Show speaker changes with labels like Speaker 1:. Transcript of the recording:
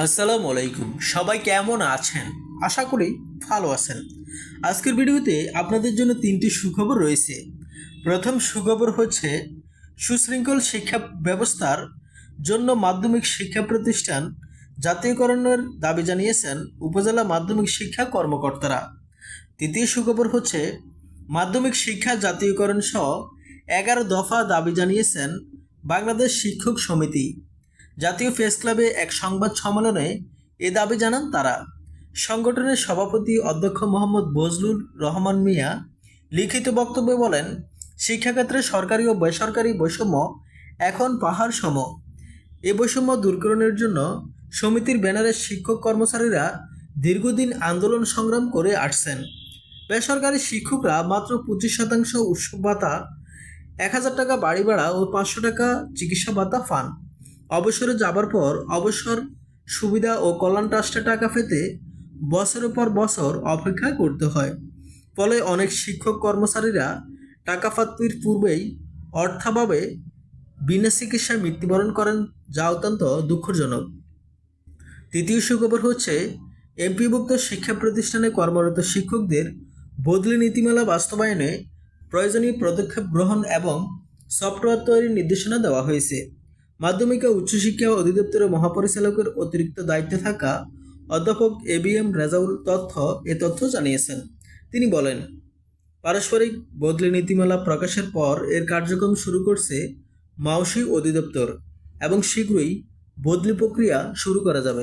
Speaker 1: আসসালামু আলাইকুম। সবাই কেমন আছেন? আশা করি ভালো আছেন। আজকের ভিডিওতে আপনাদের জন্য তিনটি সুখবর রয়েছে। প্রথম সুখবর হচ্ছে, সুশৃঙ্খল শিক্ষা ব্যবস্থার জন্য মাধ্যমিক শিক্ষা প্রতিষ্ঠান জাতীয়করণের দাবি জানিয়েছেন উপজেলা মাধ্যমিক শিক্ষা কর্মকর্তারা। তৃতীয় সুখবর হচ্ছে, মাধ্যমিক শিক্ষা জাতীয়করণ সহ এগারো দফা দাবি জানিয়েছেন বাংলাদেশ শিক্ষক সমিতি। জাতীয় প্রেস ক্লাবে এক সংবাদ সম্মেলনে এ দাবি জানান তারা। সংগঠনের সভাপতি অধ্যক্ষ মোহাম্মদ বজলুর রহমান মিয়া লিখিত বক্তব্যে বলেন, শিক্ষাক্ষেত্রে সরকারি ও বেসরকারি বৈষম্য এখন পাহাড় সম। এ বৈষম্য দূরকরণের জন্য সমিতির ব্যানারে শিক্ষক কর্মচারীরা দীর্ঘদিন আন্দোলন সংগ্রাম করে আসছেন। বেসরকারি শিক্ষকরা মাত্র পঁচিশ শতাংশ উৎসব ভাতা, এক হাজার টাকা বাড়ি ভাড়া ও পাঁচশো টাকা চিকিৎসা ভাতা পান। অবসরে যাবার পর অবসর, সুবিধা ও কল্যাণ ট্রাস্টে টাকা পেতে বছরের পর বছর অপেক্ষা করতে হয়। ফলে অনেক শিক্ষক কর্মচারীরা টাকা প্রাপ্তির পূর্বেই অর্থাভাবে বিনা চিকিৎসায় মৃত্যুবরণ করেন, যা অত্যন্ত দুঃখজনক। তৃতীয় সুখবর হচ্ছে, এমপিভুক্ত শিক্ষা প্রতিষ্ঠানে কর্মরত শিক্ষকদের বদলি নীতিমালা বাস্তবায়নে প্রয়োজনীয় পদক্ষেপ গ্রহণ এবং সফটওয়্যার তৈরির নির্দেশনা দেওয়া হয়েছে। মাধ্যমিক ও উচ্চশিক্ষা অধিদপ্তরের মহাপরিচালকের অতিরিক্ত দায়িত্বে থাকা অধ্যাপক এ বি এম রেজাউল তথ্য, এ তথ্য জানিয়েছেন। তিনি বলেন, পারস্পরিক বদলি নীতিমালা প্রকাশের পর এর কার্যক্রম শুরু করছে মাউসি অধিদপ্তর এবং শীঘ্রই বদলি প্রক্রিয়া শুরু করা যাবে।